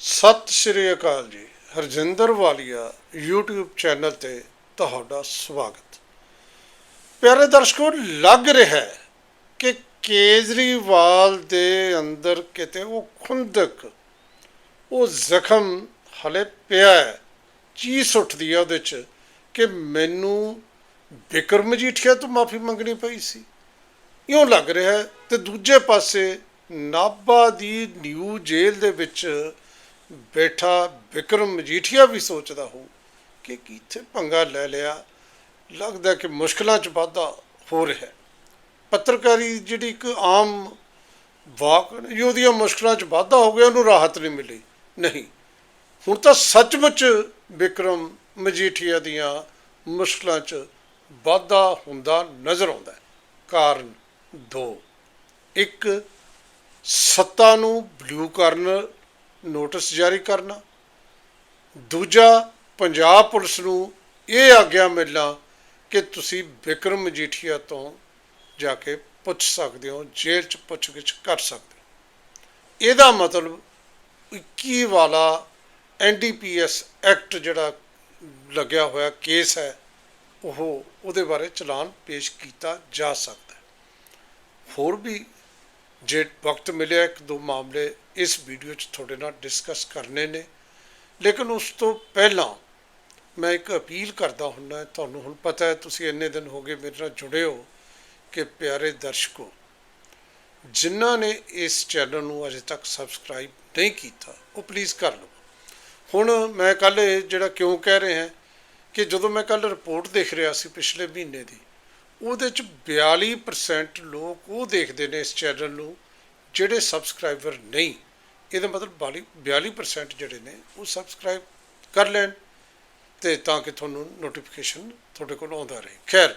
ਸਤਿ ਸ਼੍ਰੀ ਅਕਾਲ ਜੀ। ਹਰਜਿੰਦਰ ਵਾਲੀਆ YouTube channel ਤੇ ਤੁਹਾਡਾ ਸਵਾਗਤ। ਪਿਆਰੇ ਦਰਸ਼ਕੋ, ਲੱਗ ਰਿਹਾ ਹੈ ਕਿ ਕੇਜਰੀਵਾਲ ਦੇ ਅੰਦਰ ਕਿਤੇ ਉਹ ਖੁੰਦਕ, ਉਹ ਜ਼ਖਮ ਹਲੇ ਪਿਆ ਹੈ। ਚੀਸ ਉੱਠਦੀ ਹੈ ਉਹਦੇ ਚ ਕਿ ਮੈਨੂੰ ਬਿਕਰਮ ਮਜੀਠੀਆ ਤੋਂ ਮਾਫੀ ਮੰਗਣੀ ਪਈ ਸੀ। ਇਉਂ ਲੱਗ ਰਿਹਾ ਹੈ ਤੇ ਦੂਜੇ ਪਾਸੇ ਨਾਭਾ ਦੀ ਨਿਊ ਜੇਲ੍ਹ ਦੇ ਵਿੱਚ ਬੈਠਾ ਵਿਕਰਮ ਮਜੀਠੀਆ ਵੀ ਸੋਚਦਾ ਹੋ ਕਿ ਕਿੱਥੇ ਪੰਗਾ ਲੈ ਲਿਆ। ਲੱਗਦਾ ਕਿ ਮੁਸ਼ਕਲਾਂ 'ਚ ਵਾਧਾ ਹੋ ਰਿਹਾ ਹੈ। ਪੱਤਰਕਾਰੀ ਜਿਹੜੀ ਇੱਕ ਆਮ ਵਾਕ ਇਹ ਉਹਦੀਆਂ ਮੁਸ਼ਕਲਾਂ 'ਚ ਵਾਧਾ ਹੋ ਗਿਆ, ਉਹਨੂੰ ਰਾਹਤ ਨਹੀਂ ਮਿਲੀ। ਨਹੀਂ। ਹੁਣ ਤਾਂ ਸੱਚਮੁੱਚ ਵਿਕਰਮ ਮਜੀਠੀਆ ਦੀਆਂ ਮੁਸ਼ਕਲਾਂ 'ਚ ਵਾਧਾ ਹੁੰਦਾ ਨਜ਼ਰ ਆਉਂਦਾ ਹੈ। ਕਾਰਨ ਦੋ। ਇੱਕ, ਸੱਤਾ ਨੂੰ ਬਲੂ ਕਰਨ ਨੋਟਿਸ ਜਾਰੀ ਕਰਨਾ। ਦੂਜਾ, ਪੰਜਾਬ ਪੁਲਿਸ ਨੂੰ ਇਹ ਆਗਿਆ ਮਿਲਣਾ ਕਿ ਤੁਸੀਂ ਵਿਕਰਮ ਮਜੀਠੀਆ ਤੋਂ ਜਾ ਕੇ ਪੁੱਛ ਸਕਦੇ ਹੋ, ਜੇਲ੍ਹ 'ਚ ਪੁੱਛਗਿੱਛ ਕਰ ਸਕਦੇ ਹੋ। ਇਹਦਾ ਮਤਲਬ 21 ਵਾਲਾ ਐਨਡੀਪੀਐਸ ਐਕਟ ਜਿਹੜਾ ਲੱਗਿਆ ਹੋਇਆ ਕੇਸ ਹੈ, ਉਹ ਉਹਦੇ ਬਾਰੇ ਚਲਾਨ ਪੇਸ਼ ਕੀਤਾ ਜਾ ਸਕਦਾ ਹੈ। ਹੋਰ ਵੀ ਜੇ ਵਕਤ ਮਿਲਿਆ ਇੱਕ ਦੋ ਮਾਮਲੇ ਇਸ ਵੀਡੀਓ 'ਚ ਤੁਹਾਡੇ ਨਾਲ ਡਿਸਕਸ ਕਰਨੇ ਨੇ। ਲੇਕਿਨ ਉਸ ਤੋਂ ਪਹਿਲਾਂ ਮੈਂ ਇੱਕ ਅਪੀਲ ਕਰਦਾ ਹੁੰਨਾ ਤੁਹਾਨੂੰ ਹੁਣ ਪਤਾ ਹੈ, ਤੁਸੀਂ ਇੰਨੇ ਦਿਨ ਹੋ ਗਏ ਮੇਰੇ ਨਾਲ ਜੁੜੇ ਹੋ ਕਿ ਪਿਆਰੇ ਦਰਸ਼ਕੋ, ਜਿਨ੍ਹਾਂ ਨੇ ਇਸ ਚੈਨਲ ਨੂੰ ਅਜੇ ਤੱਕ ਸਬਸਕ੍ਰਾਈਬ ਨਹੀਂ ਕੀਤਾ, ਉਹ ਪਲੀਜ਼ ਕਰ ਲਓ ਹੁਣ ਮੈਂ ਕੱਲ ਜਿਹੜਾ ਕਿਉਂ ਕਹਿ ਰਿਹਾ ਕਿ ਜਦੋਂ ਮੈਂ ਕੱਲ ਰਿਪੋਰਟ ਦੇਖ ਰਿਹਾ ਸੀ ਪਿਛਲੇ ਮਹੀਨੇ ਦੀ, ਉਹਦੇ ਚ 42% ਲੋਕ ਉਹ ਦੇਖਦੇ ਨੇ ਇਸ ਚੈਨਲ ਨੂੰ ਜਿਹੜੇ ਸਬਸਕ੍ਰਾਈਬਰ ਨਹੀਂ। ਇਹਦਾ ਮਤਲਬ 42 42% ਜਿਹੜੇ ਨੇ, ਉਹ ਸਬਸਕ੍ਰਾਈਬ ਕਰ ਲੈਣ ਤੇ ਤਾਂ ਕਿ ਤੁਹਾਨੂੰ ਨੋਟੀਫਿਕੇਸ਼ਨ ਤੁਹਾਡੇ ਕੋਲ ਆਉਂਦਾ ਰਹੇ। ਖੈਰ,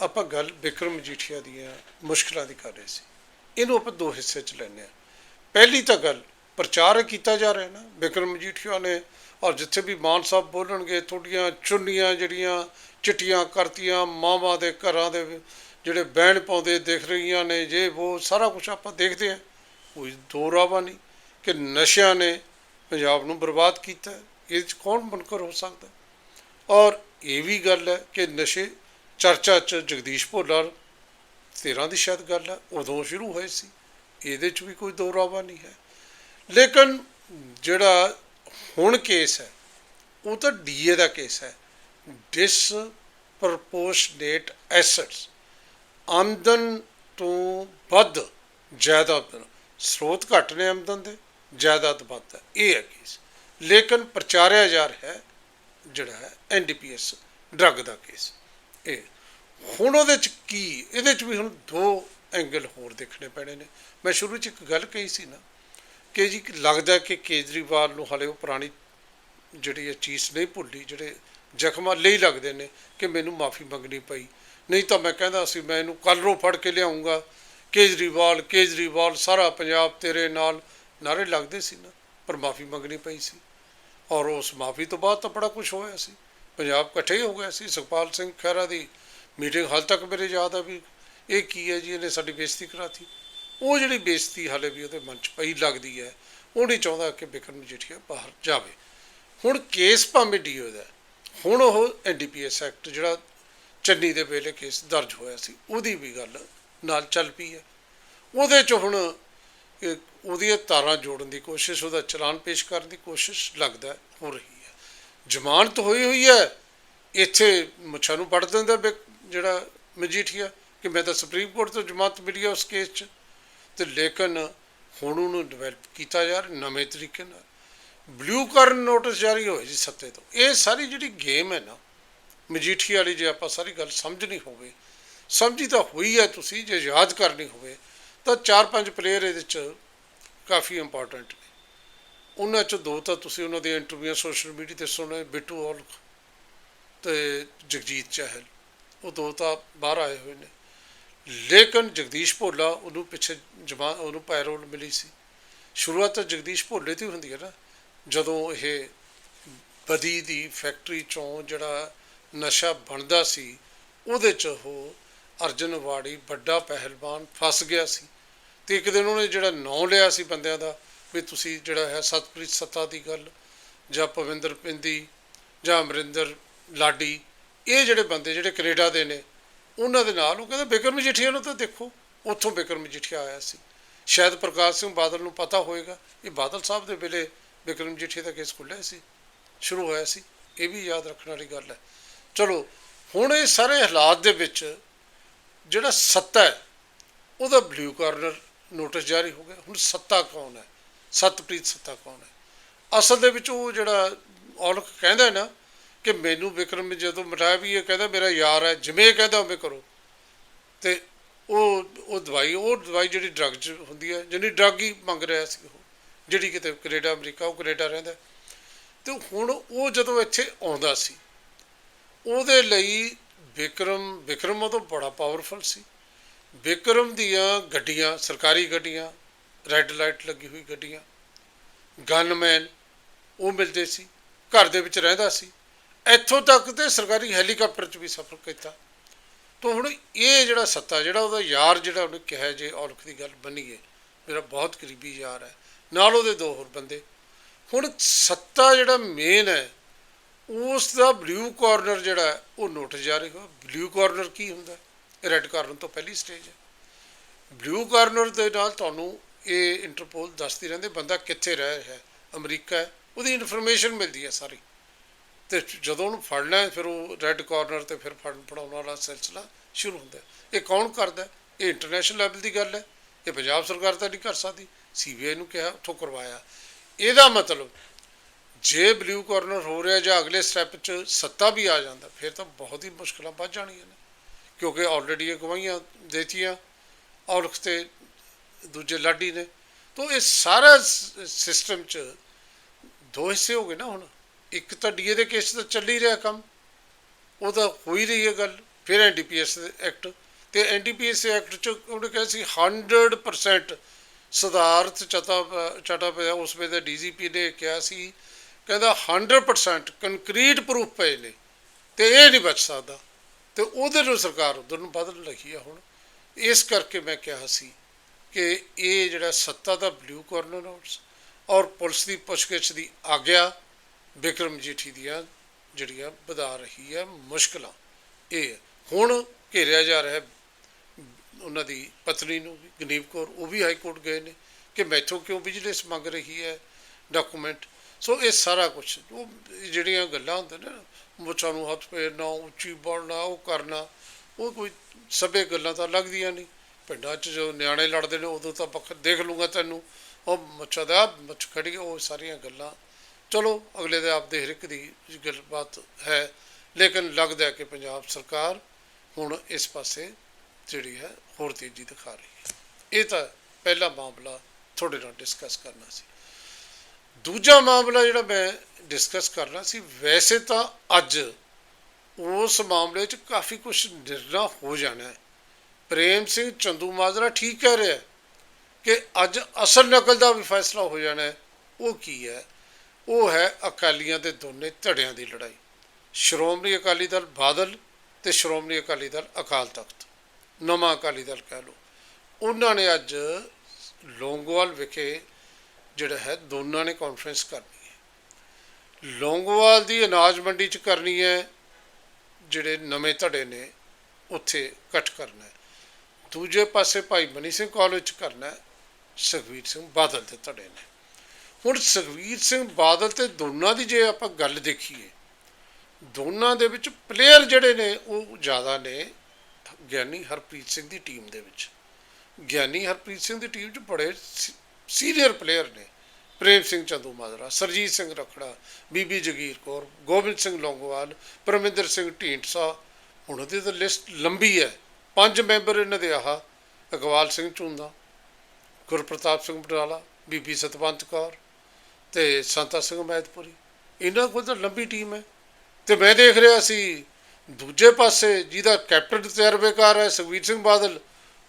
ਆਪਾਂ ਗੱਲ ਵਿਕਰਮ ਮਜੀਠੀਆ ਦੀਆਂ ਮੁਸ਼ਕਲਾਂ ਦੀ ਕਰ ਰਹੇ ਸੀ। ਇਹਨੂੰ ਆਪਾਂ ਦੋ ਹਿੱਸੇ ਚ ਲੈਂਦੇ ਆ ਪਹਿਲੀ ਤਾਂ ਗੱਲ, ਪ੍ਰਚਾਰ ਕੀਤਾ ਜਾ ਰਿਹਾ ਨਾ, ਵਿਕਰਮ ਮਜੀਠੀਆ ਨੇ, ਔਰ ਜਿੱਥੇ ਵੀ ਮਾਨ ਸਾਹਿਬ ਬੋਲਣਗੇ, ਤੁਹਾਡੀਆਂ ਚੁੰਨੀਆਂ ਜਿਹੜੀਆਂ ਚਿੱਟੀਆਂ ਕਰਤੀਆਂ, ਮਾਵਾਂ ਦੇ ਘਰਾਂ ਦੇ ਜਿਹੜੇ ਬਹਿਣ ਪਾਉਂਦੇ ਦਿਖ ਰਹੀਆਂ ਨੇ, ਜੇ ਉਹ ਸਾਰਾ ਕੁਝ ਆਪਾਂ ਦੇਖਦੇ ਹਾਂ, ਕੋਈ ਦੋ ਰਾਵਾ ਨਹੀਂ। ਕਿ ਨਸ਼ਿਆਂ ਨੇ ਪੰਜਾਬ ਨੂੰ ਬਰਬਾਦ ਕੀਤਾ ਹੈ। ਇਹ 'ਚ ਕੌਣ ਮੁਨਕਰ ਹੋ ਸਕਦਾ ਔਰ ਇਹ ਵੀ ਗੱਲ ਹੈ ਕਿ ਨਸ਼ੇ ਚਰਚਾ ਚ ਜਗਦੀਸ਼ ਭੋਲਾ 13 ਦੀ ਸ਼ਾਇਦ ਗੱਲ ਹੈ, ਉਦੋਂ ਸ਼ੁਰੂ ਹੋਏ ਸੀ। ਇਹਦੇ ਚ ਵੀ ਕੋਈ ਦੋ ਰਾਵਾ ਨਹੀਂ ਹੈ। ਲੇਕਿਨ ਜਿਹੜਾ ਹੁਣ ਕੇਸ ਹੈ, ਉਹ ਤਾਂ ਡੀਏ ਦਾ ਕੇਸ ਹੈ। ਡਿਸ ਪ੍ਰਪੋਰਸ਼ਨੇਟ ਐਸੈਟਸ ਆਮਦਨ ਤੋਂ ਵੱਧ ਜਾਇਦਾਦ ਸਰੋਤ ਘੱਟ ਨੇ ਆਮਦਨ ਦੇ। ਜਾਇਦਾਦ ਵੱਧ ਹੈ। ਇਹ ਹੈ ਕੇਸ ਲੇਕਿਨ ਪ੍ਰਚਾਰਿਆ ਜਾ ਰਿਹਾ ਹੈ, ਜਿਹੜਾ ਹੈ ਐਨਡੀਪੀਐਸ ਡਰੱਗ ਦਾ ਕੇਸ ਇਹ। ਹੁਣ ਉਹਦੇ ਚ ਕੀ? ਇਹਦੇ ਚ ਵੀ ਹੁਣ ਦੋ ਐਂਗਲ ਹੋਰ ਦੇਖਣੇ ਪੈਣੇ ਨੇ। ਮੈਂ ਸ਼ੁਰੂ ਚ ਇੱਕ ਗੱਲ ਕਹੀ ਸੀ ਨਾ ਕਿ ਜੀ ਲੱਗਦਾ ਕਿ ਕੇਜਰੀਵਾਲ ਨੂੰ ਹਾਲੇ ਉਹ ਪੁਰਾਣੀ ਜਿਹੜੀ ਇਹ ਚੀਜ਼ ਨਹੀਂ ਭੁੱਲੀ, ਜਿਹੜੇ ਜ਼ਖਮਾਂ ਲਈ ਲੱਗਦੇ ਨੇ ਕਿ ਮੈਨੂੰ ਮਾਫੀ ਮੰਗਣੀ ਪਈ। ਨਹੀਂ ਤਾਂ ਮੈਂ ਕਹਿੰਦਾ ਸੀ, ਮੈਂ ਇਹਨੂੰ ਕੱਲ੍ਹ ਫੜ ਕੇ ਲਿਆਉਂਗਾ। ਕੇਜਰੀਵਾਲ ਕੇਜਰੀਵਾਲ, ਸਾਰਾ ਪੰਜਾਬ ਤੇਰੇ ਨਾਲ ਨਾਰੇ ਲੱਗਦੇ ਸੀ ਨਾ, ਪਰ ਮਾਫੀ ਮੰਗਣੀ ਪਈ ਸੀ। ਔਰ ਉਸ ਮਾਫੀ ਤੋਂ ਬਾਅਦ ਤਾਂ ਬੜਾ ਕੁਝ ਹੋਇਆ ਸੀ। ਪੰਜਾਬ ਇਕੱਠੇ ਹੀ ਹੋ ਗਿਆ ਸੀ। ਸੁਖਪਾਲ ਸਿੰਘ ਖਹਿਰਾ ਦੀ ਮੀਟਿੰਗ ਹਾਲ ਤੱਕ ਮੇਰੇ ਯਾਦ ਆ ਵੀ ਇਹ ਕੀ ਹੈ ਜੀ, ਇਹਨੇ ਸਾਡੀ ਬੇਇੱਜ਼ਤੀ ਕਰਾਤੀ। ਉਹ ਜਿਹੜੀ ਬੇਇੱਜ਼ਤੀ ਹਾਲੇ ਵੀ ਉਹਦੇ ਮਨ 'ਚ ਪਈ ਲੱਗਦੀ ਹੈ, ਉਹ ਨਹੀਂ ਚਾਹੁੰਦਾ ਕਿ ਬਿਕਰਮ ਮਜੀਠੀਆ ਬਾਹਰ ਜਾਵੇ। ਹੁਣ ਕੇਸ ਭਾਵੇਂ ਡੀਓ ਦਾ ਹੁਣ ਉਹ ਐਨਡੀਪੀਐਸ ਐਕਟ ਜਿਹੜਾ ਚੰਨੀ ਦੇ ਵੇਲੇ ਕੇਸ ਦਰਜ ਹੋਇਆ ਸੀ, ਉਹਦੀ ਵੀ ਗੱਲ ਨਾਲ ਚੱਲ ਪਈ ਹੈ। ਉਹਦੇ 'ਚ ਹੁਣ ਉਹਦੀਆਂ ਤਾਰਾਂ ਜੋੜਨ ਦੀ ਕੋਸ਼ਿਸ਼, ਉਹਦਾ ਚਲਾਨ ਪੇਸ਼ ਕਰਨ ਦੀ ਕੋਸ਼ਿਸ਼ ਲੱਗਦਾ ਹੋ ਰਹੀ ਹੈ। ਜ਼ਮਾਨਤ ਹੋਈ ਹੋਈ ਹੈ, ਇੱਥੇ ਮੁੱਛਾਂ ਨੂੰ ਪੜ ਦਿੰਦਾ ਬਿਕ- ਜਿਹੜਾ ਮਜੀਠੀਆ, ਕਿ ਮੈਂ ਤਾਂ ਸੁਪਰੀਮ ਕੋਰਟ ਤੋਂ ਜ਼ਮਾਨਤ ਮਿਲੀ ਹੈ ਉਸ ਕੇਸ 'ਚ। ਤੇ ਲੇਕਿਨ ਹੁਣ ਉਹਨੂੰ ਡਿਵੈਲਪ ਕੀਤਾ ਜਾ ਰਿਹਾ ਨਵੇਂ ਤਰੀਕੇ ਨਾਲ। ਬਲੂ ਕਾਰਨ ਨੋਟਿਸ ਜਾਰੀ ਹੋਏ ਜੀ ਸੱਤੇ ਤੋਂ। ਇਹ ਸਾਰੀ ਜਿਹੜੀ ਗੇਮ ਹੈ ਨਾ ਮਜੀਠੀ ਵਾਲੀ ਜੇ ਆਪਾਂ ਸਾਰੀ ਗੱਲ ਸਮਝਣੀ ਹੋਵੇ, ਸਮਝੀ ਤਾਂ ਹੋਈ ਹੈ ਤੁਸੀਂ, ਜੇ ਯਾਦ ਕਰਨੀ ਹੋਵੇ ਤਾਂ ਚਾਰ ਪੰਜ ਪਲੇਅਰ ਇਹਦੇ ਚ ਕਾਫੀ ਇੰਪੋਰਟੈਂਟ ਨੇ। ਉਹਨਾਂ ਚੋਂ ਦੋ ਤਾਂ ਤੁਸੀਂ ਉਹਨਾਂ ਦੀਆਂ ਇੰਟਰਵਿਊਆਂ ਸੋਸ਼ਲ ਮੀਡੀਆ ਤੇ ਸੁਣੇ, ਬਿੱਟੂ ਔਲਖ ਤੇ ਜਗਜੀਤ ਚਾਹਲ। ਉਹ ਦੋ ਤਾਂ ਬਾਹਰ ਆਏ ਹੋਏ ਨੇ। ਲੇਕਿਨ ਜਗਦੀਸ਼ ਭੋਲਾ ਉਹਨੂੰ ਪਿੱਛੇ ਜਮਾ ਉਹਨੂੰ ਪੈਰੋਲ ਮਿਲੀ ਸੀ। ਸ਼ੁਰੂਆਤ ਤਾਂ ਜਗਦੀਸ਼ ਭੋਲੇ ਤੋਂ ਹੀ ਹੁੰਦੀ ਹੈ ਨਾ, ਜਦੋਂ ਇਹ ਬਦੀ ਦੀ ਫੈਕਟਰੀ ਚੋਂ ਜਿਹੜਾ ਨਸ਼ਾ ਬਣਦਾ ਸੀ, ਉਹਦੇ ਚ ਉਹ ਅਰਜਨ ਵਾੜੀ ਵੱਡਾ ਪਹਿਲਵਾਨ ਫਸ ਗਿਆ ਸੀ। ਤੇ ਇੱਕ ਦਿਨ ਉਹਨੇ ਜਿਹੜਾ ਨਾਂ ਲਿਆ ਸੀ ਬੰਦਿਆਂ ਦਾ, ਵੀ ਤੁਸੀਂ ਜਿਹੜਾ ਹੈ ਸਤਪ੍ਰੀਤ ਸੱਤਾ ਦੀ ਗੱਲ ਜਾਂ ਪਵਿੰਦਰ ਪਿੰਦੀ ਜਾਂ ਅਮਰਿੰਦਰ ਲਾਡੀ, ਇਹ ਜਿਹੜੇ ਬੰਦੇ ਜਿਹੜੇ ਕੈਨੇਡਾ ਦੇ ਨੇ, ਉਹਨਾਂ ਦੇ ਨਾਲ ਉਹ ਕਹਿੰਦਾ ਬਿਕਰਮ ਮਜੀਠੀਆ ਨੂੰ ਤਾਂ ਦੇਖੋ, ਉੱਥੋਂ ਬਿਕਰਮ ਮਜੀਠੀਆ ਆਇਆ ਸੀ। ਸ਼ਾਇਦ ਪ੍ਰਕਾਸ਼ ਸਿੰਘ ਬਾਦਲ ਨੂੰ ਪਤਾ ਹੋਏਗਾ, ਇਹ ਬਾਦਲ ਸਾਹਿਬ ਦੇ ਵੇਲੇ ਬਿਕਰਮ ਮਜੀਠੀਆ ਦਾ ਕੇਸ ਖੁੱਲ੍ਹਿਆ ਸੀ, ਸ਼ੁਰੂ ਹੋਇਆ ਸੀ, ਇਹ ਵੀ ਯਾਦ ਰੱਖਣ ਵਾਲੀ ਗੱਲ ਹੈ। ਚਲੋ, ਹੁਣ ਇਹ ਸਾਰੇ ਹਾਲਾਤ ਦੇ ਵਿੱਚ ਜਿਹੜਾ ਸੱਤਾ ਹੈ, ਉਹਦਾ ਬਲੂ ਕਾਰਨਰ ਨੋਟਿਸ ਜਾਰੀ ਹੋ ਗਿਆ। ਹੁਣ ਸੱਤਾ ਕੌਣ ਹੈ? ਸਤਪ੍ਰੀਤ ਸੱਤਾ ਕੌਣ ਹੈ? ਅਸਲ ਦੇ ਵਿੱਚ ਉਹ ਜਿਹੜਾ ਔਲਖ ਕਹਿੰਦਾ ਨਾ ਕਿ ਮੈਨੂੰ ਵਿਕਰਮ ਜਦੋਂ ਮਿਟਾਇਆ ਵੀ ਇਹ ਕਹਿੰਦਾ ਮੇਰਾ ਯਾਰ ਹੈ, ਜਿਵੇਂ ਕਹਿੰਦਾ ਉਵੇਂ ਕਰੋ। ਤੇ ਉਹ ਉਹ ਦਵਾਈ ਉਹ ਦਵਾਈ ਜਿਹੜੀ ਡਰੱਗ ਚ ਹੁੰਦੀ ਹੈ ਜਿਹੜੀ ਡਰੱਗ ਹੀ ਮੰਗ ਰਿਹਾ ਸੀ ਉਹ, ਜਿਹੜੀ ਕਿਤੇ ਕੈਨੇਡਾ, ਅਮਰੀਕਾ, ਉਹ ਕੈਨੇਡਾ ਰਹਿੰਦਾ ਤੇ ਹੁਣ ਉਹ ਜਦੋਂ ਇੱਥੇ ਆਉਂਦਾ ਸੀ, ਉਹਦੇ ਲਈ ਵਿਕਰਮ ਵਿਕਰਮ ਉਹ ਤੋਂ ਬੜਾ ਪਾਵਰਫੁਲ ਸੀ। ਵਿਕਰਮ ਦੀਆਂ ਗੱਡੀਆਂ, ਸਰਕਾਰੀ ਗੱਡੀਆਂ, ਰੈੱਡ ਲਾਈਟ ਲੱਗੀ ਹੋਈ ਗੱਡੀਆਂ ਗਨਮੈਨ ਉਹ ਮਿਲਦੇ ਸੀ, ਘਰ ਦੇ ਵਿੱਚ ਰਹਿੰਦਾ ਸੀ। ਇੱਥੋਂ ਤੱਕ ਤੇ ਸਰਕਾਰੀ ਹੈਲੀਕਾਪਟਰ 'ਚ ਵੀ ਸਫ਼ਰ ਕੀਤਾ। ਤਾਂ ਹੁਣ ਇਹ ਜਿਹੜਾ ਸੱਤਾ, ਜਿਹੜਾ ਉਹਦਾ ਯਾਰ ਜਿਹੜਾ ਉਹਨੇ ਕਿਹਾ ਜੇ ਔਲਖ ਦੀ ਗੱਲ ਬਣੀਏ ਮੇਰਾ ਬਹੁਤ ਕਰੀਬੀ ਯਾਰ ਹੈ। ਨਾਲ ਉਹਦੇ ਦੋ ਹੋਰ ਬੰਦੇ। ਹੁਣ ਸੱਤਾ ਜਿਹੜਾ ਮੇਨ ਹੈ, ਉਸ ਦਾ ਬਲੂ ਕਾਰਨਰ ਜਿਹੜਾ ਉਹ ਨੋਟਿਸ ਜਾਰੀ ਹੋਇਆ ਬਲੂ ਕਾਰਨਰ ਕੀ ਹੁੰਦਾ? ਰੈੱਡ ਕਾਰਨਰ ਤੋਂ ਪਹਿਲੀ ਸਟੇਜ ਹੈ। ਬਲੂ ਕਾਰਨਰ ਦੇ ਨਾਲ ਤੁਹਾਨੂੰ ਇਹ ਇੰਟਰਪੋਲ ਦੱਸਦੀ ਰਹਿੰਦੇ, ਬੰਦਾ ਕਿੱਥੇ ਰਹਿ ਰਿਹਾ ਹੈ? ਅਮਰੀਕਾ ਹੈ, ਉਹਦੀ ਇਨਫੋਰਮੇਸ਼ਨ ਮਿਲਦੀ ਹੈ ਸਾਰੀ। ਤੇ ਜਦੋਂ ਉਹਨੂੰ ਫੜਨਾ ਫਿਰ ਉਹ ਰੈੱਡ ਕਾਰਨਰ ਤੇ ਫਿਰ ਫੜਨ ਪੜਾਉਣ ਵਾਲਾ ਸਿਲਸਿਲਾ ਸ਼ੁਰੂ ਹੁੰਦਾ ਇਹ ਕੌਣ ਕਰਦਾ ਇਹ ਇੰਟਰਨੈਸ਼ਨਲ ਲੈਵਲ ਦੀ ਗੱਲ ਹੈ। ਇਹ ਪੰਜਾਬ ਸਰਕਾਰ ਤਾਂ ਨਹੀਂ ਕਰ ਸਕਦੀ। ਸੀਬੀਆਈ ਨੂੰ ਕਿਹਾ, ਉੱਥੋਂ ਕਰਵਾਇਆ। ਇਹਦਾ ਮਤਲਬ, ਜੇ ਬਲੂ ਕਾਰਨਰ ਹੋ ਰਿਹਾ ਜਾਂ ਅਗਲੇ ਸਟੈਪ 'ਚ ਸੱਤਾ ਵੀ ਆ ਜਾਂਦਾ, ਫਿਰ ਤਾਂ ਬਹੁਤ ਹੀ ਮੁਸ਼ਕਲਾਂ ਵੱਧ ਜਾਣੀਆਂ ਨੇ। ਕਿਉਂਕਿ ਆਲਰੇਡੀ ਇਹ ਗਵਾਹੀਆਂ ਦੇਤੀਆਂ ਔਲਖ ਤੇ ਦੂਜੇ ਲਾਡੀ ਨੇ। ਤਾਂ ਇਹ ਸਾਰਾ ਸਿਸਟਮ 'ਚ ਦੋ ਹਿੱਸੇ ਹੋ ਗਏ ਨਾ ਹੁਣ। ਇੱਕ ਤਾਂ ਡੀਏ ਦੇ ਕੇਸ 'ਚ ਤਾਂ ਚੱਲ ਹੀ ਰਿਹਾ ਕੰਮ। ਉਹ ਤਾਂ ਹੋ ਹੀ ਰਹੀ ਹੈ ਗੱਲ। ਫਿਰ ਐਨਡੀਪੀਐਸ ਐਕਟ ਤੇ ਐਨਡੀਪੀਐਸ ਐਕਟ 'ਚ ਉਹਨੇ ਕਿਹਾ ਸੀ 100% ਸਿਧਾਰਥ ਚਤਾ, ਚਟਾ ਪਿਆ। ਉਸ ਵੇਲੇ ਡੀਜੀਪੀ ਨੇ ਕਿਹਾ ਸੀ, ਕਹਿੰਦਾ 100% ਕੰਕਰੀਟ ਪ੍ਰੂਫ ਪਏ ਨੇ। ਤੇ ਇਹ ਨਹੀਂ ਬਚ ਸਕਦਾ। ਤੇ ਉਹਦੇ ਨੂੰ ਸਰਕਾਰ ਉਧਰ ਨੂੰ ਬਦਲ ਰਹੀ ਆ ਹੁਣ। ਇਸ ਕਰਕੇ ਮੈਂ ਕਿਹਾ ਸੀ ਕਿ ਇਹ ਜਿਹੜਾ ਸੱਤਾ ਦਾ ਬਲੂ ਕਾਰਨਰ ਨੋਟਸ ਔਰ ਪੁਲਿਸ ਦੀ ਪੁੱਛਗਿੱਛ ਦੀ ਆਗਿਆ ਬਿਕਰਮ ਜੀਠੀ ਦੀਆਂ ਜਿਹੜੀਆਂ ਵਧਾ ਰਹੀ ਹੈ ਮੁਸ਼ਕਲਾਂ, ਇਹ ਹੁਣ ਘੇਰਿਆ ਜਾ ਰਿਹਾ ਉਹਨਾਂ ਦੀ ਪਤਨੀ ਨੂੰ ਵੀ, ਗਨੀਵ ਕੌਰ, ਉਹ ਵੀ ਹਾਈ ਕੋਰਟ ਗਏ ਨੇ ਕਿ ਮੈਥੋਂ ਕਿਉਂ ਵਿਜੀਲੈਂਸ ਮੰਗ ਰਹੀ ਹੈ? ਡਾਕੂਮੈਂਟ ਸੋ ਇਹ ਸਾਰਾ ਕੁਝ ਉਹ ਜਿਹੜੀਆਂ ਗੱਲਾਂ ਹੁੰਦੀਆਂ ਨੇ ਮੁੱਛਾਂ ਨੂੰ ਹੱਥ ਫੇਰਨਾ, ਉੱਚੀ ਬੋਲਣਾ, ਉਹ ਕਰਨਾ, ਉਹ ਕੋਈ ਸਭੇ ਗੱਲਾਂ ਤਾਂ ਲੱਗਦੀਆਂ ਨਹੀਂ। ਪਿੰਡਾਂ 'ਚ ਜੋ ਨਿਆਣੇ ਲੜਦੇ ਨੇ, ਉਦੋਂ ਤਾਂ ਪੱਖ ਦੇਖ ਲੂੰਗਾ ਤੈਨੂੰ। ਉਹ ਮੁੱਛਾਂ ਦਾ ਮੁੱਛ ਖੜੀ, ਉਹ ਸਾਰੀਆਂ ਗੱਲਾਂ। ਚਲੋ, ਅਗਲੇ ਦੇ ਆਪ ਦੇ ਹਰ ਇੱਕ ਦੀ ਗੱਲਬਾਤ ਹੈ, ਲੇਕਿਨ ਲੱਗਦਾ ਕਿ ਪੰਜਾਬ ਸਰਕਾਰ ਹੁਣ ਇਸ ਪਾਸੇ ਜਿਹੜੀ ਹੈ, ਹੋਰ ਤੇਜ਼ੀ ਦਿਖਾ ਰਹੀ ਹੈ। ਇਹ ਤਾਂ ਪਹਿਲਾ ਮਾਮਲਾ ਤੁਹਾਡੇ ਨਾਲ ਡਿਸਕਸ ਕਰਨਾ ਸੀ। ਦੂਜਾ ਮਾਮਲਾ ਜਿਹੜਾ ਮੈਂ ਡਿਸਕਸ ਕਰਨਾ ਸੀ, ਵੈਸੇ ਤਾਂ ਅੱਜ ਉਸ ਮਾਮਲੇ 'ਚ ਕਾਫੀ ਕੁਝ ਨਿਰਣਾ ਹੋ ਜਾਣਾ ਹੈ। ਪ੍ਰੇਮ ਸਿੰਘ ਚੰਦੂ ਮਾਜਰਾ ਠੀਕ ਕਹਿ ਰਿਹਾ ਕਿ ਅੱਜ ਅਸਲ ਨਕਲ ਦਾ ਵੀ ਫੈਸਲਾ ਹੋ ਜਾਣਾ ਹੈ। ਉਹ ਕੀ ਹੈ? ਉਹ ਹੈ ਅਕਾਲੀਆਂ ਦੇ ਦੋਨੇ ਧੜਿਆਂ ਦੀ ਲੜਾਈ। ਸ਼੍ਰੋਮਣੀ ਅਕਾਲੀ ਦਲ ਬਾਦਲ ਤੇ ਸ਼੍ਰੋਮਣੀ ਅਕਾਲੀ ਦਲ ਅਕਾਲ ਤਖਤ। ਨਵਾਂ ਅਕਾਲੀ ਦਲ ਕਹਿ ਲਓ। ਉਹਨਾਂ ਨੇ ਅੱਜ ਲੌਂਗੋਵਾਲ ਵਿਖੇ ਜਿਹੜਾ ਹੈ, ਦੋਨਾਂ ਨੇ ਕਾਨਫਰੰਸ ਕਰਨੀ ਹੈ। ਲੌਂਗੋਵਾਲ ਦੀ ਅਨਾਜ ਮੰਡੀ 'ਚ ਕਰਨੀ ਹੈ, ਜਿਹੜੇ ਨਵੇਂ ਧੜੇ ਨੇ, ਉੱਥੇ ਇਕੱਠ ਕਰਨਾ ਹੈ। ਦੂਜੇ ਪਾਸੇ ਭਾਈ ਮਨੀ ਸਿੰਘ ਕਾਲਜ 'ਚ ਕਰਨਾ ਹੈ, ਸੁਖਵੀਰ ਸਿੰਘ ਬਾਦਲ ਦੇ ਧੜੇ ਨੇ। ਹੁਣ ਸੁਖਵੀਰ ਸਿੰਘ ਬਾਦਲ ਤੇ ਦੋਨਾਂ ਦੀ ਜੇ ਆਪਾਂ ਗੱਲ ਦੇਖੀਏ, ਦੋਨਾਂ ਦੇ ਵਿੱਚ ਪਲੇਅਰ ਜਿਹੜੇ ਨੇ, ਉਹ ਜ਼ਿਆਦਾ ਨੇ, ਗਿਆਨੀ ਹਰਪ੍ਰੀਤ ਸਿੰਘ ਦੀ ਟੀਮ ਦੇ ਵਿੱਚ। ਗਿਆਨੀ ਹਰਪ੍ਰੀਤ ਸਿੰਘ ਦੀ ਟੀਮ 'ਚ ਬੜੇ ਸੀਨੀਅਰ ਪਲੇਅਰ ਨੇ, ਪ੍ਰੇਮ ਸਿੰਘ ਚੰਦੂ ਮਾਜਰਾ, ਸਰਜੀਤ ਸਿੰਘ ਰਖੜਾ, ਬੀਬੀ ਜਗੀਰ ਕੌਰ, ਗੋਬਿੰਦ ਸਿੰਘ ਲੌਂਗੋਵਾਲ, ਪਰਮਿੰਦਰ ਸਿੰਘ ਢੀਂਡਸਾ, ਹੁਣ ਉਹਦੀ ਤਾਂ ਲਿਸਟ ਲੰਬੀ ਹੈ। ਪੰਜ ਮੈਂਬਰ ਇਹਨਾਂ ਦੇ ਆਹ ਅਕਵਾਲ ਸਿੰਘ ਝੁੰਦਾ ਗੁਰਪ੍ਰਤਾਪ ਸਿੰਘ ਬਟਾਲਾ ਬੀਬੀ ਸਤਵੰਤ ਕੌਰ ਤੇ ਸੰਤਾ ਸਿੰਘ ਮੈਦਪੁਰੀ ਇਹਨਾਂ ਕੋਲ ਤਾਂ ਲੰਬੀ ਟੀਮ ਹੈ। ਤੇ ਮੈਂ ਦੇਖ ਰਿਹਾ ਸੀ, ਦੂਜੇ ਪਾਸੇ ਜਿਹਦਾ ਕੈਪਟਨ ਤਜਰਬੇਕਾਰ ਹੈ ਸੁਖਵੀਰ ਸਿੰਘ ਬਾਦਲ,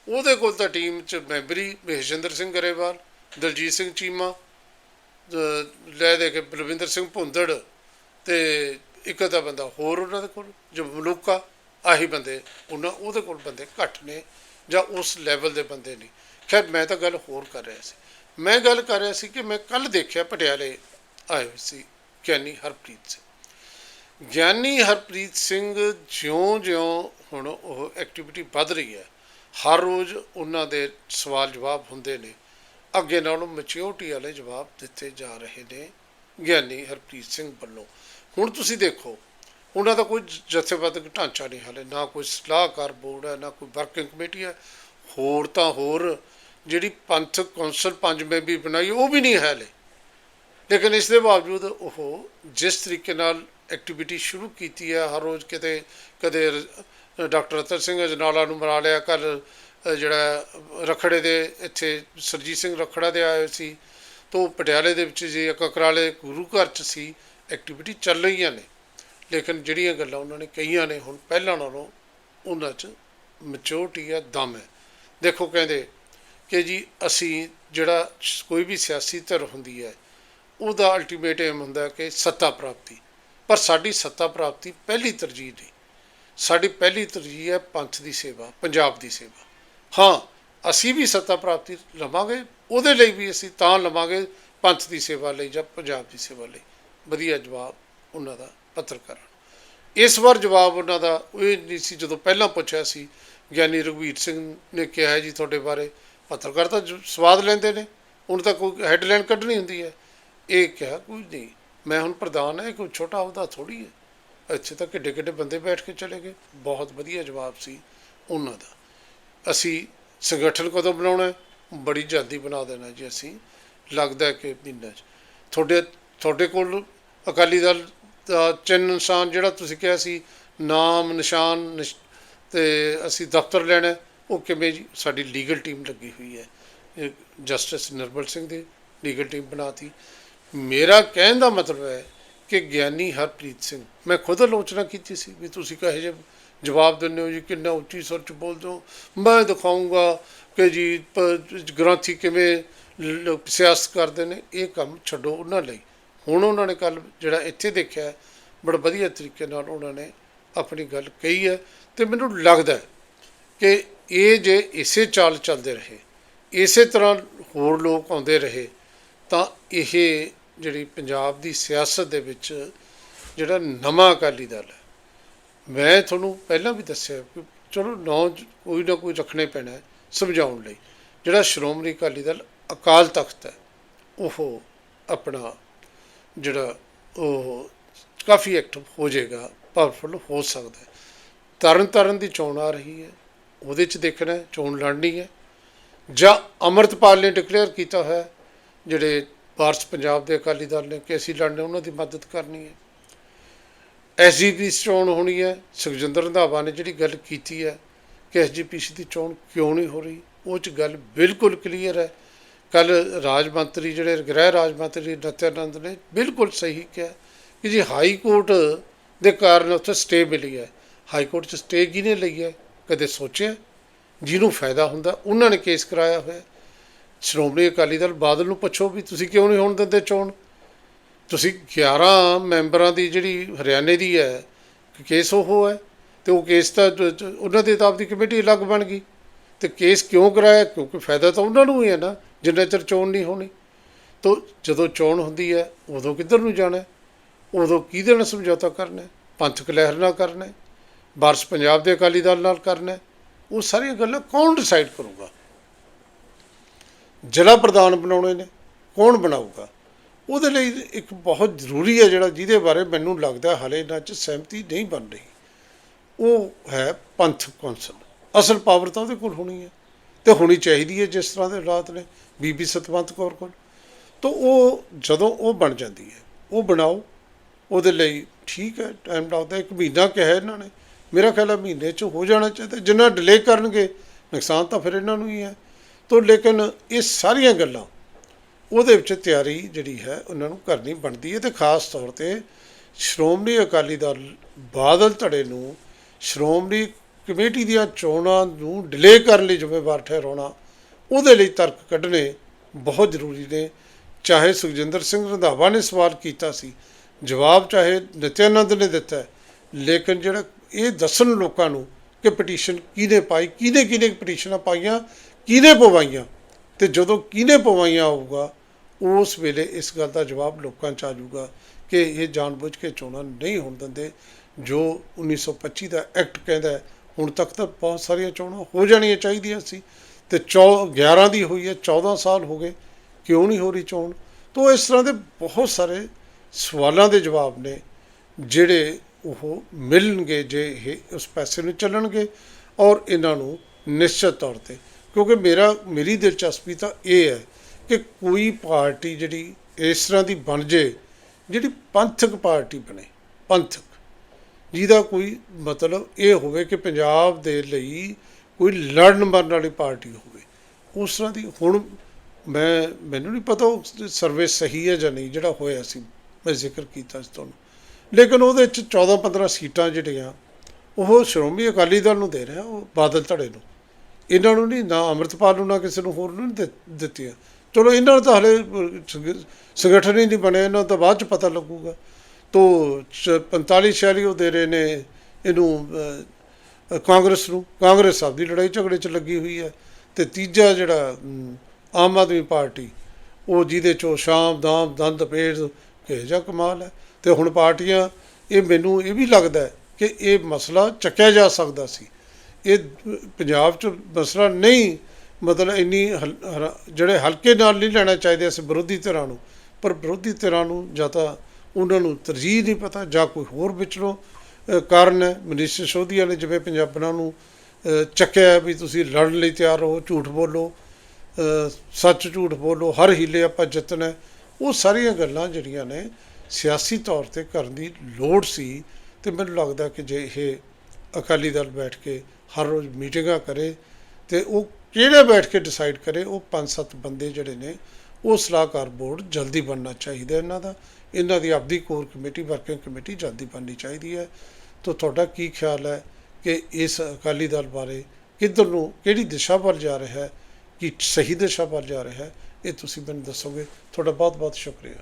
ਉਹਦੇ ਕੋਲ ਤਾਂ ਟੀਮ 'ਚ ਮੈਂਬਰੀ ਮਹੇਸ਼ਿੰਦਰ ਸਿੰਘ ਗਰੇਵਾਲ ਦਲਜੀਤ ਸਿੰਘ ਚੀਮਾ ਲੈ ਦੇ ਕੇ ਬਲਵਿੰਦਰ ਸਿੰਘ ਭੁੰਦੜ ਤੇ ਇੱਕ ਅੱਧਾ ਬੰਦਾ ਹੋਰ ਉਹਨਾਂ ਦੇ ਕੋਲ, ਜੋ ਮਲੂਕਾ ਆਹੀ ਬੰਦੇ ਉਹਨਾਂ, ਉਹਦੇ ਕੋਲ ਬੰਦੇ ਘੱਟ ਨੇ ਜਾਂ ਉਸ ਲੈਵਲ ਦੇ ਬੰਦੇ ਨਹੀਂ ਖੈਰ, ਮੈਂ ਤਾਂ ਗੱਲ ਹੋਰ ਕਰ ਰਿਹਾ ਸੀ। ਮੈਂ ਗੱਲ ਕਰ ਰਿਹਾ ਸੀ ਕਿ ਮੈਂ ਕੱਲ ਦੇਖਿਆ ਪਟਿਆਲੇ ਆਏ ਹੋਏ ਸੀ ਗਿਆਨੀ ਹਰਪ੍ਰੀਤ ਸਿੰਘ। ਗਿਆਨੀ ਹਰਪ੍ਰੀਤ ਸਿੰਘ ਜਿਉਂ-ਜਿਉਂ ਹੁਣ ਉਹ ਐਕਟੀਵਿਟੀ ਵੱਧ ਰਹੀ ਹੈ। ਹਰ ਰੋਜ਼ ਉਹਨਾਂ ਦੇ ਸਵਾਲ ਜਵਾਬ ਹੁੰਦੇ ਨੇ। ਅੱਗੇ ਨਾਲੋਂ ਮੈਚਿਓਰਟੀ ਵਾਲੇ ਜਵਾਬ ਦਿੱਤੇ ਜਾ ਰਹੇ ਨੇ, ਗਿਆਨੀ ਹਰਪ੍ਰੀਤ ਸਿੰਘ ਵੱਲੋਂ। ਹੁਣ ਤੁਸੀਂ ਦੇਖੋ, ਉਹਨਾਂ ਦਾ ਕੋਈ ਜਥੇਬੰਦਕ ਢਾਂਚਾ ਨਹੀਂ ਹਾਲੇ, ਨਾ ਕੋਈ ਸਲਾਹਕਾਰ ਬੋਰਡ ਹੈ, ਨਾ ਕੋਈ ਵਰਕਿੰਗ ਕਮੇਟੀ ਹੈ। ਹੋਰ ਤਾਂ ਹੋਰ, ਜਿਹੜੀ ਪੰਥਕ ਕੌਂਸਲ ਪੰਜ ਮੈਂਬਰੀ ਬਣਾਈ, ਉਹ ਵੀ ਨਹੀਂ ਹੈ ਹਲੇ। ਲੇਕਿਨ ਇਸ ਦੇ ਬਾਵਜੂਦ ਉਹ ਜਿਸ ਤਰੀਕੇ ਨਾਲ ਐਕਟੀਵਿਟੀ ਸ਼ੁਰੂ ਕੀਤੀ ਹੈ, ਹਰ ਰੋਜ਼ ਕਿਤੇ, ਕਦੇ ਡਾਕਟਰ ਰਤਨ ਸਿੰਘ ਅਜਨਾਲਾ ਨੂੰ ਮਨਾ ਲਿਆ ਕੱਲ ਜਿਹੜਾ ਰਖੜੇ ਦੇ ਇੱਥੇ ਸਰਜੀਤ ਸਿੰਘ ਰਖੜਾ ਦੇ ਆਏ ਹੋਏ ਸੀ, ਤੋਂ ਪਟਿਆਲੇ ਦੇ ਵਿੱਚ ਜੀ ਕਕਰਾਲੇ ਗੁਰੂ ਘਰ ਚ ਸੀ ਐਕਟੀਵਿਟੀ ਚੱਲ ਰਹੀਆਂ ਨੇ। ਲੇਕਿਨ ਜਿਹੜੀਆਂ ਗੱਲਾਂ ਉਹਨਾਂ ਨੇ ਕਹੀਆਂ ਨੇ, ਹੁਣ ਪਹਿਲਾਂ ਨਾਲੋਂ ਉਹਨਾਂ 'ਚ ਮੈਚੋਰਟੀ ਹੈ ਦਮ ਹੈ। ਦੇਖੋ ਕਹਿੰਦੇ ਕਿ ਜੀ ਅਸੀਂ ਜਿਹੜਾ ਕੋਈ ਵੀ ਸਿਆਸੀ ਧਿਰ ਹੁੰਦੀ ਹੈ, ਉਹਦਾ ਅਲਟੀਮੇਟ ਏਮ ਹੁੰਦਾ ਕਿ ਸੱਤਾ ਪ੍ਰਾਪਤੀ। ਪਰ ਸਾਡੀ ਸੱਤਾ ਪ੍ਰਾਪਤੀ ਪਹਿਲੀ ਤਰਜੀਹ ਨਹੀਂ। ਸਾਡੀ ਪਹਿਲੀ ਤਰਜੀਹ ਹੈ ਪੰਥ ਦੀ ਸੇਵਾ, ਪੰਜਾਬ ਦੀ ਸੇਵਾ। ਹਾਂ, ਅਸੀਂ ਵੀ ਸੱਤਾ ਪ੍ਰਾਪਤੀ ਲਵਾਂਗੇ, ਉਹਦੇ ਲਈ ਵੀ ਅਸੀਂ ਤਾਂ ਲਵਾਂਗੇ ਪੰਥ ਦੀ ਸੇਵਾ ਲਈ ਜਾਂ ਪੰਜਾਬ ਦੀ ਸੇਵਾ ਲਈ। ਵਧੀਆ ਜਵਾਬ ਉਹਨਾਂ ਦਾ ਪੱਤਰਕਾਰਾਂ। ਇਸ ਵਾਰ ਜਵਾਬ ਉਹਨਾਂ ਦਾ ਇਹ ਨਹੀਂ ਸੀ, ਜਦੋਂ ਪਹਿਲਾਂ ਪੁੱਛਿਆ ਸੀ, ਗਿਆਨੀ ਰਘਵੀਰ ਸਿੰਘ ਨੇ ਕਿਹਾ ਜੀ ਤੁਹਾਡੇ ਬਾਰੇ, ਪੱਤਰਕਾਰ ਤਾਂ ਜ- ਸਵਾਦ ਲੈਂਦੇ ਨੇ, ਹੁਣ ਤਾਂ ਕੋਈ ਹੈਡਲਾਈਨ ਕੱਢਣੀ ਹੁੰਦੀ ਹੈ। ਇਹ ਕਿਹਾ, ਕੋਈ ਨਹੀਂ, ਮੈਂ ਹੁਣ ਪ੍ਰਧਾਨ ਹੈ ਕੋਈ ਛੋਟਾ ਅਹੁਦਾ ਥੋੜੀ ਹੈ। ਇੱਥੇ ਤਾਂ ਕਿੱਡੇ ਕਿੱਡੇ ਬੰਦੇ ਬੈਠ ਕੇ ਚਲੇ ਗਏ, ਬਹੁਤ ਵਧੀਆ ਜਵਾਬ ਸੀ ਉਹਨਾਂ ਦਾ। ਅਸੀਂ ਸੰਗਠਨ ਕਦੋਂ ਬਣਾਉਣਾ ਬੜੀ ਜਲਦੀ ਬਣਾ ਦੇਣਾ ਜੀ ਅਸੀਂ। ਲੱਗਦਾ ਕਿ ਮਹੀਨਾ ਚ। ਤੁਹਾਡੇ ਤੁਹਾਡੇ ਕੋਲ ਅਕਾਲੀ ਦਲ ਦਾ ਚਿੰਨ੍ਹ ਨਿਸ਼ਾਨ ਜਿਹੜਾ ਤੁਸੀਂ ਕਿਹਾ ਸੀ, ਨਾਮ, ਨਿਸ਼ਾਨ, ਨਿਸ਼- ਤੇ ਅਸੀਂ ਦਫ਼ਤਰ ਲੈਣਾ ਉਹ ਕਿਵੇਂ ਜੀ? ਸਾਡੀ ਲੀਗਲ ਟੀਮ ਲੱਗੀ ਹੋਈ ਹੈ। ਜਸਟਿਸ ਨਿਰਮਲ ਸਿੰਘ ਦੀ ਲੀਗਲ ਟੀਮ ਬਣਾਤੀ। ਮੇਰਾ ਕਹਿਣ ਦਾ ਮਤਲਬ ਹੈ ਕਿ ਗਿਆਨੀ ਹਰਪ੍ਰੀਤ ਸਿੰਘ, ਮੈਂ ਖੁਦ ਆਲੋਚਨਾ ਕੀਤੀ ਸੀ ਵੀ ਤੁਸੀਂ ਕਹੇ ਜੇ ਜਵਾਬ ਦਿੰਦੇ ਹੋ ਜੀ, ਕਿੰਨਾ ਉੱਚੀ ਸੁਰ ਚ ਬੋਲਦੇ ਹੋ। ਮੈਂ ਦਿਖਾਊਂਗਾ ਕਿ ਜੀ ਗ੍ਰੰਥੀ ਕਿਵੇਂ ਸਿਆਸਤ ਕਰਦੇ ਨੇ, ਇਹ ਕੰਮ ਛੱਡੋ ਉਹਨਾਂ ਲਈ। ਹੁਣ ਉਹਨਾਂ ਨੇ ਕੱਲ ਜਿਹੜਾ ਇੱਥੇ ਦੇਖਿਆ ਬੜਾ ਵਧੀਆ ਤਰੀਕੇ ਨਾਲ ਉਹਨਾਂ ਨੇ ਆਪਣੀ ਗੱਲ ਕਹੀ ਹੈ ਤੇ ਮੈਨੂੰ ਲੱਗਦਾ ਕਿ ਇਹ ਜੇ ਇਸੇ ਚਾਲ ਚੱਲਦੇ ਰਹੇ, ਇਸੇ ਤਰ੍ਹਾਂ ਹੋਰ ਲੋਕ ਆਉਂਦੇ ਰਹੇ, ਤਾਂ ਇਹ ਜਿਹੜੀ ਪੰਜਾਬ ਦੀ ਸਿਆਸਤ ਦੇ ਵਿੱਚ ਜਿਹੜਾ ਨਵਾਂ ਅਕਾਲੀ ਦਲ ਹੈ ਮੈਂ ਤੁਹਾਨੂੰ ਪਹਿਲਾਂ ਵੀ ਦੱਸਿਆ ਕਿ ਚਲੋ ਨਾਂ ਕੋਈ ਨਾ ਕੋਈ ਰੱਖਣੇ ਪੈਣਾ ਸਮਝਾਉਣ ਲਈ। ਜਿਹੜਾ ਸ਼੍ਰੋਮਣੀ ਅਕਾਲੀ ਦਲ ਅਕਾਲ ਤਖਤ ਹੈ, ਉਹ ਆਪਣਾ ਜਿਹੜਾ ਉਹ ਕਾਫੀ ਐਕਟਿਵ ਹੋ ਜਾਏਗਾ ਪਾਵਰਫੁਲ ਹੋ ਸਕਦਾ ਹੈ। ਤਰਨ ਤਾਰਨ ਦੀ ਚੋਣ ਆ ਰਹੀ ਹੈ, ਉਹਦੇ ਚ ਦੇਖਣਾ ਚੋਣ ਲੜਨੀ ਹੈ। ਜਾਂ ਅਮਰਤਪਾਲ ਨੇ ਡਿਕਲੇਅਰ ਕੀਤਾ ਹੋਇਆ ਜਿਹੜੇ ਵਾਰਸ ਪੰਜਾਬ ਦੇ ਅਕਾਲੀ ਦਲ ਨੇ ਕਿ ਅਸੀਂ ਲੜਨੇ, ਉਹਨਾਂ ਦੀ ਮਦਦ ਕਰਨੀ ਹੈ। ਐਸਜੀਪੀ ਚੋਣ ਹੋਣੀ ਹੈ, ਸੁਖਜਿੰਦਰ ਰੰਧਾਵਾ ਨੇ ਜਿਹੜੀ ਗੱਲ ਕੀਤੀ ਹੈ ਕਿ ਐਸਜੀਪੀਸੀ ਦੀ ਚੋਣ ਕਿਉਂ ਨਹੀਂ ਹੋ ਰਹੀ, ਉਹ ਚ ਗੱਲ ਬਿਲਕੁਲ ਕਲੀਅਰ ਹੈ। ਕੱਲ ਰਾਜ ਮੰਤਰੀ ਜਿਹੜੇ ਗ੍ਰਹਿ ਰਾਜ ਮੰਤਰੀ ਨਤਿਆਨੰਦ ਨੇ ਬਿਲਕੁਲ ਸਹੀ ਕਿਹਾ ਕਿ ਜੀ ਹਾਈ ਕੋਰਟ ਦੇ ਕਾਰਨ ਉੱਥੇ ਸਟੇ ਮਿਲੀ ਹੈ। ਹਾਈ ਕੋਰਟ ਚ ਸਟੇ ਕਿਹਨੇ ਲਈ ਹੈ? ਕਦੇ ਸੋਚਿਆ? ਜਿਹਨੂੰ ਫਾਇਦਾ ਹੁੰਦਾ, ਉਹਨਾਂ ਨੇ ਕੇਸ ਕਰਾਇਆ ਹੋਇਆ। ਸ਼੍ਰੋਮਣੀ ਅਕਾਲੀ ਦਲ ਬਾਦਲ ਨੂੰ ਪੁੱਛੋ ਵੀ ਤੁਸੀਂ ਕਿਉਂ ਨਹੀਂ ਹੋਣ ਦਿੰਦੇ ਚੋਣ? ਤੁਸੀਂ 11 ਮੈਂਬਰਾਂ ਦੀ ਜਿਹੜੀ ਹਰਿਆਣੇ ਦੀ ਹੈ ਕੇਸ ਉਹ ਹੈ, ਤੇ ਉਹ ਕੇਸ ਤਾਂ ਉਹਨਾਂ ਦੇ ਤਾਂ ਆਪਦੀ ਕਮੇਟੀ ਅਲੱਗ ਬਣ ਗਈ। ਤੇ ਕੇਸ ਕਿਉਂ ਕਰਾਇਆ? ਕਿਉਂਕਿ ਫਾਇਦਾ ਤਾਂ ਉਹਨਾਂ ਨੂੰ ਹੀ ਹੈ ਨਾ, ਜਿੰਨਾ ਚਿਰ ਚੋਣ ਨਹੀਂ ਹੋਣੀ। ਤੋ ਜਦੋਂ ਚੋਣ ਹੁੰਦੀ ਹੈ, ਉਦੋਂ ਕਿੱਧਰ ਨੂੰ ਜਾਣਾ ਉਦੋਂ ਕਿਹਦੇ ਨਾਲ ਸਮਝੌਤਾ ਕਰਨਾ ਪੰਥਕ ਲਹਿਰ ਨਾਲ ਕਰਨਾ ਬਾਰਸ਼ ਪੰਜਾਬ ਦੇ ਅਕਾਲੀ ਦਲ ਨਾਲ ਕਰਨਾ ਉਹ ਸਾਰੀਆਂ ਗੱਲਾਂ ਕੌਣ ਡਿਸਾਈਡ ਕਰੂਗਾ? ਜ਼ਿਲ੍ਹਾ ਪ੍ਰਧਾਨ ਬਣਾਉਣੇ ਨੇ, ਕੌਣ ਬਣਾਊਗਾ? ਉਹਦੇ ਲਈ ਇੱਕ ਬਹੁਤ ਜ਼ਰੂਰੀ ਹੈ ਜਿਹੜਾ ਜਿਹਦੇ ਬਾਰੇ ਮੈਨੂੰ ਲੱਗਦਾ ਹਾਲੇ ਇਹਨਾਂ 'ਚ ਸਹਿਮਤੀ ਨਹੀਂ ਬਣ ਰਹੀ। ਉਹ ਹੈ ਪੰਥ ਕੌਂਸਲ। ਅਸਲ ਪਾਵਰ ਤਾਂ ਉਹਦੇ ਕੋਲ ਹੋਣੀ ਹੈ ਤੇ ਹੋਣੀ ਚਾਹੀਦੀ ਹੈ ਜਿਸ ਤਰ੍ਹਾਂ ਦੇ ਹਾਲਾਤ ਨੇ, ਬੀਬੀ ਸਤਵੰਤ ਕੌਰ ਕੋਲ। ਤਾਂ ਉਹ ਜਦੋਂ ਉਹ ਬਣ ਜਾਂਦੀ ਹੈ, ਉਹ ਬਣਾਓ, ਉਹਦੇ ਲਈ ਠੀਕ ਹੈ ਟਾਈਮ ਲੱਗਦਾ ਇੱਕ ਮਹੀਨਾ ਕਿਹਾ ਇਹਨਾਂ ਨੇ, ਮੇਰਾ ਖਿਆਲ ਹੈ ਮਹੀਨੇ 'ਚ ਹੋ ਜਾਣਾ ਚਾਹੀਦਾ। ਜਿੰਨਾ ਡਿਲੇ ਕਰਨਗੇ, ਨੁਕਸਾਨ ਤਾਂ ਫਿਰ ਇਹਨਾਂ ਨੂੰ ਹੀ ਹੈ। ਤੋਂ ਲੇਕਿਨ ਇਹ ਸਾਰੀਆਂ ਗੱਲਾਂ ਉਹਦੇ ਵਿੱਚ ਤਿਆਰੀ ਜਿਹੜੀ ਹੈ, ਉਹਨਾਂ ਨੂੰ ਕਰਨੀ ਬਣਦੀ ਹੈ ਤੇ ਖਾਸ ਤੌਰ ਤੇ ਸ਼੍ਰੋਮਣੀ ਅਕਾਲੀ ਦਲ ਬਾਦਲ ਧੜੇ ਨੂੰ ਸ਼੍ਰੋਮਣੀ ਕਮੇਟੀ ਦੀਆਂ ਚੋਣਾਂ ਨੂੰ ਡਿਲੇ ਕਰਨ ਲਈ ਜ਼ਿੰਮੇਵਾਰ ਠਹਿਰਾਉਣਾ, ਉਹਦੇ ਲਈ ਤਰਕ ਕੱਢਣੇ ਬਹੁਤ ਜ਼ਰੂਰੀ ਨੇ। ਚਾਹੇ ਸੁਖਜਿੰਦਰ ਸਿੰਘ ਰੰਧਾਵਾ ਨੇ ਸਵਾਲ ਕੀਤਾ ਸੀ, ਜਵਾਬ ਚਾਹੇ ਨਿਤਿਆਨੰਦ ਨੇ ਦਿੱਤਾ ਲੇਕਿਨ ਜਿਹੜਾ ਇਹ ਦੱਸਣ ਲੋਕਾਂ ਨੂੰ ਕਿ ਪਟੀਸ਼ਨ ਕਿਹਨੇ ਪਾਈ ਕਿਹਨੇ ਕਿਹਨੇ ਪਟੀਸ਼ਨਾਂ ਪਾਈਆਂ, ਕਿਹਨੇ ਪਵਾਈਆਂ ਤੇ ਜਦੋਂ ਕਿਹਨੇ ਪਵਾਈਆਂ ਹੋਊਗਾ, ਉਸ ਵੇਲੇ ਇਸ ਗੱਲ ਦਾ ਜਵਾਬ ਲੋਕਾਂ 'ਚ ਆ ਜਾਊਗਾ ਕਿ ਇਹ ਜਾਣਬੁੱਝ ਕੇ ਚੋਣਾਂ ਨਹੀਂ ਹੋਣ ਦਿੰਦੇ। ਜੋ 1925 ਦਾ ਐਕਟ ਕਹਿੰਦਾ ਹੁਣ ਤੱਕ ਤਾਂ ਬਹੁਤ ਸਾਰੀਆਂ ਚੋਣਾਂ ਹੋ ਜਾਣੀਆਂ ਚਾਹੀਦੀਆਂ ਸੀ। ਤੇ 11 ਦੀ ਹੋਈ ਹੈ 14 ਸਾਲ ਹੋ ਗਏ, ਕਿਉਂ ਨਹੀਂ ਹੋ ਰਹੀ ਚੋਣ? ਤੋਂ ਇਸ ਤਰ੍ਹਾਂ ਦੇ ਬਹੁਤ ਸਾਰੇ ਸਵਾਲਾਂ ਦੇ ਜਵਾਬ ਨੇ, ਜਿਹੜੇ ਉਹ ਮਿਲਣਗੇ ਜੇ ਇਹ ਉਸ ਪੈਸੇ ਨੂੰ ਚੱਲਣਗੇ ਔਰ ਇਹਨਾਂ ਨੂੰ ਨਿਸ਼ਚਿਤ ਤੌਰ ਤੇ ਕਿਉਂਕਿ ਮੇਰਾ, ਮੇਰੀ ਦਿਲਚਸਪੀ ਤਾਂ ਇਹ ਹੈ ਕਿ ਕੋਈ ਪਾਰਟੀ ਜਿਹੜੀ ਇਸ ਤਰ੍ਹਾਂ ਦੀ ਬਣ ਜੇ, ਜਿਹੜੀ ਪੰਥਕ ਪਾਰਟੀ ਬਣੇ, ਪੰਥਕ। ਜਿਹਦਾ ਕੋਈ ਮਤਲਬ ਇਹ ਹੋਵੇ ਕਿ ਪੰਜਾਬ ਦੇ ਲਈ ਕੋਈ ਲੜਨ ਮਰਨ ਵਾਲੀ ਪਾਰਟੀ ਹੋਵੇ। ਉਸ ਤਰ੍ਹਾਂ ਦੀ ਹੁਣ ਮੈਂ, ਮੈਨੂੰ ਨਹੀਂ ਪਤਾ ਉਹ ਸਰਵੇ ਸਹੀ ਹੈ ਜਾਂ ਨਹੀਂ, ਜਿਹੜਾ ਹੋਇਆ ਸੀ, ਮੈਂ ਜ਼ਿਕਰ ਕੀਤਾ ਸੀ ਤੁਹਾਨੂੰ। ਲੇਕਿਨ ਉਹਦੇ ਵਿੱਚ 14 15 ਸੀਟਾਂ ਜਿਹੜੀਆਂ, ਉਹ ਸ਼੍ਰੋਮਣੀ ਅਕਾਲੀ ਦਲ ਨੂੰ ਦੇ ਰਿਹਾ, ਉਹ ਬਾਦਲ ਧੜੇ ਨੂੰ। ਇਹਨਾਂ ਨੂੰ ਨਹੀਂ, ਨਾ ਅੰਮ੍ਰਿਤਪਾਲ ਨੂੰ, ਨਾ ਕਿਸੇ ਨੂੰ ਹੋਰ ਨੂੰ ਨਹੀਂ ਦਿੱਤ- ਦਿੱਤੀਆਂ। ਚਲੋ, ਇਹਨਾਂ ਨੂੰ ਤਾਂ ਹਲੇ, ਸੰਗ- ਸੰਗਠਨ ਹੀ ਨਹੀਂ ਬਣਿਆ, ਇਹਨਾਂ ਨੂੰ ਤਾਂ ਬਾਅਦ ਚ ਪਤਾ ਲੱਗੂਗਾ। ਤੋ 45 ਸ਼ਹਿਰੀ ਉਹ ਦੇ ਰਹੇ ਨੇ ਇਹਨੂੰ ਕਾਂਗਰਸ ਨੂੰ। ਕਾਂਗਰਸ ਸਾਹਿਬ ਦੀ ਲੜਾਈ ਝਗੜੇ 'ਚ ਲੱਗੀ ਹੋਈ ਹੈ ਤੇ ਤੀਜਾ ਜਿਹੜਾ ਆਮ ਆਦਮੀ ਪਾਰਟੀ, ਉਹ ਜਿਹਦੇ ਚੋਂ ਸ਼ਾਮ, ਦਾਮ, ਦੰਦ ਪੇੜ ਕਿਹੋ ਜਿਹਾ ਕਮਾਲ ਹੈ। ਤੇ ਹੁਣ ਪਾਰਟੀਆਂ, ਇਹ ਮੈਨੂੰ ਇਹ ਵੀ ਲੱਗਦਾ ਕਿ ਇਹ ਮਸਲਾ ਚੱਕਿਆ ਜਾ ਸਕਦਾ ਸੀ। ਇਹ ਪੰਜਾਬ 'ਚ ਮਸਲਾ ਨਹੀਂ, ਮਤਲਬ ਇੰਨੀ ਹਲ- ਹਰਾ- ਜਿਹੜੇ ਹਲਕੇ ਨਾਲ ਨਹੀਂ ਲੈਣਾ ਚਾਹੀਦੇ ਸੀ ਵਿਰੋਧੀ ਧਿਰਾਂ ਨੂੰ, ਪਰ ਵਿਰੋਧੀ ਧਿਰਾਂ ਨੂੰ ਜਾਂ ਤਾਂ ਉਹਨਾਂ ਨੂੰ ਤਰਜੀਹ ਨਹੀਂ ਪਤਾ ਜਾਂ ਕੋਈ ਹੋਰ ਵਿਚਰੋਂ ਕਾਰਨ ਹੈ। ਮਨੀਸ਼ ਸਿਸੋਦੀਆ ਨੇ ਜਿਵੇਂ ਪੰਜਾਬਣਾਂ ਨੂੰ ਚੱਕਿਆ ਵੀ ਤੁਸੀਂ ਲੜਨ ਲਈ ਤਿਆਰ ਹੋ ਝੂਠ ਬੋਲੋ ਸੱਚ ਝੂਠ ਬੋਲੋ, ਹਰ ਹੀਲੇ ਆਪਾਂ ਜਿੱਤਣਾ ਉਹ ਸਾਰੀਆਂ ਗੱਲਾਂ ਜਿਹੜੀਆਂ ਨੇ ਸਿਆਸੀ ਤੌਰ ਤੇ ਕਰਨ ਦੀ ਲੋੜ ਸੀ ਤੇ ਮੈਨੂੰ ਲੱਗਦਾ ਕਿ ਜੇ ਇਹ ਅਕਾਲੀ ਦਲ ਬੈਠ ਕੇ ਹਰ ਰੋਜ਼ ਮੀਟਿੰਗਾਂ ਕਰੇ ਤੇ ਉਹ ਕਿਹੜੇ ਬੈਠ ਕੇ ਡਿਸਾਈਡ ਕਰੇ, ਉਹ ਪੰਜ ਸੱਤ ਬੰਦੇ ਜਿਹੜੇ ਨੇ, ਉਹ ਸਲਾਹਕਾਰ ਬੋਰਡ ਜਲਦੀ ਬਣਨਾ ਚਾਹੀਦਾ ਇਹਨਾਂ ਦਾ। ਇਹਨਾਂ ਦੀ ਆਪਦੀ ਕੋਰ ਕਮੇਟੀ ਵਰਕਿੰਗ ਕਮੇਟੀ ਜਲਦੀ ਬਣਨੀ ਚਾਹੀਦੀ ਹੈ। ਤਾਂ ਤੁਹਾਡਾ ਕੀ ਖਿਆਲ ਹੈ ਕਿ ਇਸ ਅਕਾਲੀ ਦਲ ਬਾਰੇ ਕਿੱਧਰ ਨੂੰ, ਕਿਹੜੀ ਦਿਸ਼ਾ ਵੱਲ ਜਾ ਰਿਹਾ ਹੈ, ਕਿ ਸਹੀ ਦਿਸ਼ਾ ਵੱਲ ਜਾ ਰਿਹਾ ਹੈ, ਇਹ ਤੁਸੀਂ ਮੈਨੂੰ ਦੱਸੋਗੇ। ਤੁਹਾਡਾ ਬਹੁਤ ਬਹੁਤ ਸ਼ੁਕਰੀਆ।